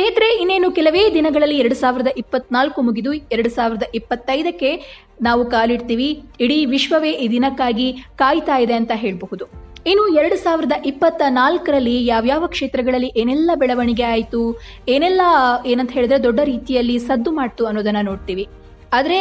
ಸ್ನೇಹಿತರೆ, ಇನ್ನೇನು ಕೆಲವೇ ದಿನಗಳಲ್ಲಿ ಎರಡು ಸಾವಿರದ ಇಪ್ಪತ್ನಾಲ್ಕು ಮುಗಿದು ಎರಡು ಸಾವಿರದ ಇಪ್ಪತ್ತೈದಕ್ಕೆ ನಾವು ಕಾಲಿಡ್ತೀವಿ. ಇಡೀ ವಿಶ್ವವೇ ಈ ದಿನಕ್ಕಾಗಿ ಕಾಯ್ತಾ ಇದೆ ಅಂತ ಹೇಳಬಹುದು. ಇನ್ನು ಎರಡು ಸಾವಿರದ ಇಪ್ಪತ್ತ ನಾಲ್ಕರಲ್ಲಿ ಯಾವ್ಯಾವ ಕ್ಷೇತ್ರಗಳಲ್ಲಿ ಏನೆಲ್ಲ ಬೆಳವಣಿಗೆ ಆಯಿತು, ಏನೆಲ್ಲ ಏನಂತ ಹೇಳಿದ್ರೆ ದೊಡ್ಡ ರೀತಿಯಲ್ಲಿ ಸದ್ದು ಮಾಡ್ತು ಅನ್ನೋದನ್ನ ನೋಡ್ತೀವಿ. ಆದರೆ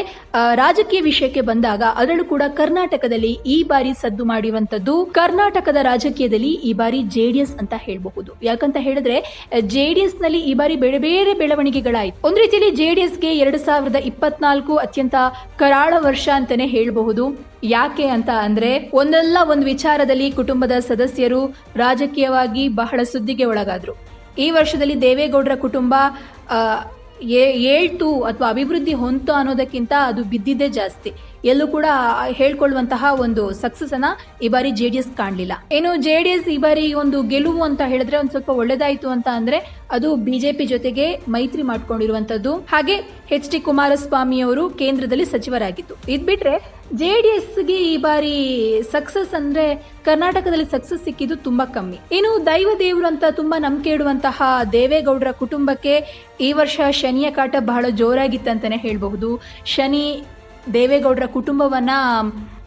ರಾಜಕೀಯ ವಿಷಯಕ್ಕೆ ಬಂದಾಗ ಅದರಲ್ಲೂ ಕೂಡ ಕರ್ನಾಟಕದಲ್ಲಿ ಈ ಬಾರಿ ಸದ್ದು ಮಾಡಿರುವಂತದ್ದು ಕರ್ನಾಟಕದ ರಾಜಕೀಯದಲ್ಲಿ ಈ ಬಾರಿ ಜೆಡಿಎಸ್ ಅಂತ ಹೇಳಬಹುದು. ಯಾಕಂತ ಹೇಳಿದ್ರೆ ಜೆಡಿಎಸ್ನಲ್ಲಿ ಈ ಬಾರಿ ಬೇರೆ ಬೇರೆ ಬೆಳವಣಿಗೆಗಳಾಯಿತು. ಒಂದ್ ರೀತಿಯಲ್ಲಿ ಜೆಡಿಎಸ್ಗೆ ಎರಡು ಸಾವಿರದ ಇಪ್ಪತ್ನಾಲ್ಕು ಅತ್ಯಂತ ಕರಾಳ ವರ್ಷ ಅಂತಾನೆ ಹೇಳಬಹುದು. ಯಾಕೆ ಅಂತ ಅಂದ್ರೆ, ಒಂದಲ್ಲ ಒಂದು ವಿಚಾರದಲ್ಲಿ ಕುಟುಂಬದ ಸದಸ್ಯರು ರಾಜಕೀಯವಾಗಿ ಬಹಳ ಸುದ್ದಿಗೆ ಒಳಗಾದ್ರು. ಈ ವರ್ಷದಲ್ಲಿ ದೇವೇಗೌಡರ ಕುಟುಂಬ ಏಳ್ತು ಅಥವಾ ಅಭಿವೃದ್ಧಿ ಹೊಂತು ಅನ್ನೋದಕ್ಕಿಂತ ಅದು ಬಿದ್ದಿದ್ದೇ ಜಾಸ್ತಿ. ಎಲ್ಲೂ ಕೂಡ ಹೇಳ್ಕೊಳ್ಳುವಂತಹ ಒಂದು ಸಕ್ಸಸ್ ಅನ್ನ ಈ ಬಾರಿ ಜೆ ಡಿ ಎಸ್ ಕಾಣಲಿಲ್ಲ. ಏನು ಜೆ ಡಿ ಎಸ್ ಈ ಬಾರಿ ಒಂದು ಗೆಲುವು ಅಂತ ಹೇಳಿದ್ರೆ ಒಂದು ಸ್ವಲ್ಪ ಒಳ್ಳೇದಾಯ್ತು ಅಂತ ಅಂದ್ರೆ ಅದು ಬಿಜೆಪಿ ಜೊತೆಗೆ ಮೈತ್ರಿ ಮಾಡಿಕೊಂಡಿರುವಂತದ್ದು. ಹಾಗೆ ಎಚ್ ಡಿ ಕುಮಾರಸ್ವಾಮಿ ಅವರು ಕೇಂದ್ರದಲ್ಲಿ ಸಚಿವರಾಗಿದ್ದು. ಇದ್ ಬಿಟ್ರೆ ಜೆ ಡಿ ಎಸ್ಗೆ ಈ ಬಾರಿ ಸಕ್ಸಸ್ ಅಂದ್ರೆ ಕರ್ನಾಟಕದಲ್ಲಿ ಸಕ್ಸಸ್ ಸಿಕ್ಕಿದ್ದು ತುಂಬಾ ಕಮ್ಮಿ. ಇನ್ನು ದೈವ ದೇವರು ಅಂತ ತುಂಬಾ ನಂಬಿಕೆ ಇಡುವಂತಹ ದೇವೇಗೌಡರ ಕುಟುಂಬಕ್ಕೆ ಈ ವರ್ಷ ಶನಿಯ ಕಾಟ ಬಹಳ ಜೋರಾಗಿತ್ತಂತಾನೆ ಹೇಳಬಹುದು. ಶನಿ ದೇವೇಗೌಡರ ಕುಟುಂಬವನ್ನ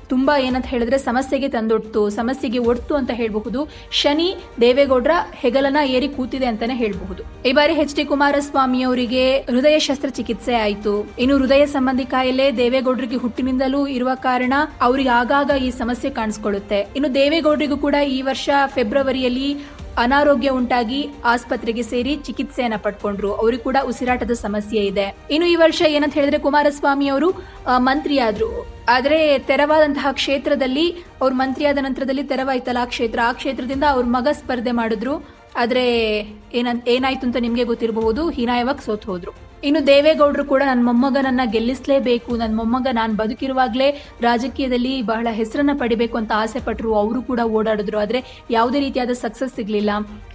ತುಂಬಾ ಏನಂತ ಹೇಳಿದ್ರೆ ಸಮಸ್ಯೆಗೆ ತಂದೊಡ್ತು, ಸಮಸ್ಯೆಗೆ ಒಡ್ತು ಅಂತ ಹೇಳಬಹುದು. ಶನಿ ದೇವೇಗೌಡರ ಹೆಗಲನ ಏರಿ ಕೂತಿದೆ ಅಂತಾನೆ ಹೇಳಬಹುದು. ಈ ಬಾರಿ ಎಚ್ ಡಿ ಕುಮಾರಸ್ವಾಮಿ ಅವರಿಗೆ ಹೃದಯ ಶಸ್ತ್ರಚಿಕಿತ್ಸೆ ಆಯಿತು. ಇನ್ನು ಹೃದಯ ಸಂಬಂಧಿ ಕಾಯಿಲೆ ದೇವೇಗೌಡರಿಗೆ ಹುಟ್ಟಿನಿಂದಲೂ ಇರುವ ಕಾರಣ ಅವರಿಗೆ ಆಗಾಗ ಈ ಸಮಸ್ಯೆ ಕಾಣಿಸ್ಕೊಳ್ಳುತ್ತೆ. ಇನ್ನು ದೇವೇಗೌಡರಿಗೂ ಕೂಡ ಈ ವರ್ಷ ಫೆಬ್ರವರಿಯಲ್ಲಿ ಅನಾರೋಗ್ಯ ಉಂಟಾಗಿ ಆಸ್ಪತ್ರೆಗೆ ಸೇರಿ ಚಿಕಿತ್ಸೆಯನ್ನ ಪಡ್ಕೊಂಡ್ರು. ಅವ್ರಿಗೆ ಕೂಡ ಉಸಿರಾಟದ ಸಮಸ್ಯೆ ಇದೆ. ಇನ್ನು ಈ ವರ್ಷ ಏನಂತ ಹೇಳಿದ್ರೆ ಕುಮಾರಸ್ವಾಮಿ ಅವರು ಮಂತ್ರಿಯಾದ್ರು. ಮಂತ್ರಿ ಆದ್ರು ಆದ್ರೆ ತೆರವಾದಂತಹ ಕ್ಷೇತ್ರದಲ್ಲಿ, ಅವ್ರು ಮಂತ್ರಿಯಾದ ನಂತರದಲ್ಲಿ ತೆರವಾಯ್ತಲ್ಲ ಆ ಕ್ಷೇತ್ರ. ಆ ಕ್ಷೇತ್ರದಿಂದ ಅವ್ರ ಮಗ ಸ್ಪರ್ಧೆ ಮಾಡಿದ್ರು. ಆದ್ರೆ ಏನಂತ, ಏನಾಯ್ತು ಅಂತ ನಿಮ್ಗೆ ಗೊತ್ತಿರಬಹುದು. ಹೀನಾಯವಾಗಿ ಸೋತ್ ಹೋದ್ರು ಇನ್ನು ದೇವೇಗೌಡರು ಕೂಡ ನನ್ನ ಮೊಮ್ಮಗನನ್ನ ಗೆಲ್ಲಿಸಲೇಬೇಕು, ನನ್ನ ಮೊಮ್ಮಗ ನಾನು ಬದುಕಿರುವಾಗಲೇ ರಾಜಕೀಯದಲ್ಲಿ ಬಹಳ ಹೆಸರನ್ನ ಪಡಿಬೇಕು ಅಂತ ಆಸೆ ಪಟ್ಟರು ಅವರು ಕೂಡ ಓಡಾಡಿದ್ರು. ಆದ್ರೆ ಯಾವುದೇ ರೀತಿಯಾದ ಸಕ್ಸಸ್ ಸಿಗಲಿಲ್ಲ.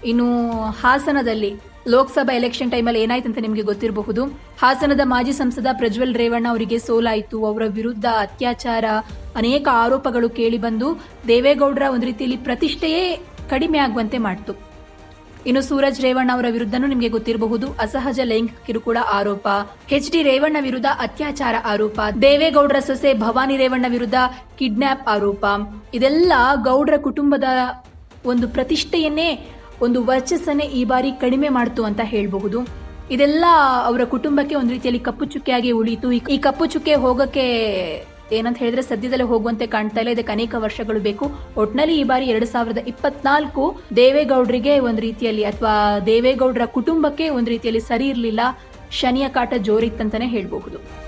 ಇನ್ನು ಹಾಸನದಲ್ಲಿ ಲೋಕಸಭಾ ಎಲೆಕ್ಷನ್ ಟೈಮಲ್ಲಿ ಏನಾಯ್ತು ಅಂತ ನಿಮಗೆ ಗೊತ್ತಿರಬಹುದು. ಹಾಸನದ ಮಾಜಿ ಸಂಸದ ಪ್ರಜ್ವಲ್ ರೇವಣ್ಣ ಅವರಿಗೆ ಸೋಲಾಯಿತು. ಅವರ ವಿರುದ್ಧ ಅತ್ಯಾಚಾರ, ಅನೇಕ ಆರೋಪಗಳು ಕೇಳಿಬಂದು ದೇವೇಗೌಡರ ಒಂದು ರೀತಿಯಲ್ಲಿ ಪ್ರತಿಷ್ಠೆಯೇ ಕಡಿಮೆ ಆಗುವಂತೆ ಮಾಡ್ತು. ಇನ್ನು ಸೂರಜ್ ರೇವಣ್ಣ ಅವರ ವಿರುದ್ಧನೂ ನಿಮಗೆ ಗೊತ್ತಿರಬಹುದು ಅಸಹಜ ಲೈಂಗಿಕ ಕಿರುಕುಳ ಆರೋಪ. ಎಚ್ ಡಿ ರೇವಣ್ಣ ವಿರುದ್ಧ ಅತ್ಯಾಚಾರ ಆರೋಪ. ದೇವೇಗೌಡರ ಸೊಸೆ ಭವಾನಿ ರೇವಣ್ಣ ವಿರುದ್ಧ ಕಿಡ್ನಾಪ್ ಆರೋಪ. ಇದೆಲ್ಲ ಗೌಡ್ರ ಕುಟುಂಬದ ಒಂದು ಪ್ರತಿಷ್ಠೆಯನ್ನೇ, ಒಂದು ವರ್ಚಸ್ಸನ್ನೇ ಈ ಬಾರಿ ಕಡಿಮೆ ಮಾಡ್ತು ಅಂತ ಹೇಳಬಹುದು. ಇದೆಲ್ಲ ಅವರ ಕುಟುಂಬಕ್ಕೆ ಒಂದು ರೀತಿಯಲ್ಲಿ ಕಪ್ಪು ಚುಕ್ಕೆಯಾಗಿ ಉಳಿಯಿತು ಈ- ಕಪ್ಪು ಚುಕ್ಕೆ ಹೋಗಕ್ಕೆ ಏನಂತ ಹೇಳಿದ್ರೆ ಸದ್ಯದಲ್ಲೇ ಹೋಗುವಂತೆ ಕಾಣ್ತಾ ಇಲ್ಲ. ಇದಕ್ಕೆ ಅನೇಕ ವರ್ಷಗಳು ಬೇಕು. ಒಟ್ನಲ್ಲಿ ಈ ಬಾರಿ ಎರಡ್ ಸಾವಿರದ ಇಪ್ಪತ್ನಾಲ್ಕು ದೇವೇಗೌಡರಿಗೆ ಒಂದು ರೀತಿಯಲ್ಲಿ ಅಥವಾ ದೇವೇಗೌಡರ ಕುಟುಂಬಕ್ಕೆ ಒಂದು ರೀತಿಯಲ್ಲಿ ಸರಿ ಇರಲಿಲ್ಲ. ಶನಿಯ ಕಾಟ ಜೋರಿತ್ತಂತಾನೆ ಹೇಳಬಹುದು.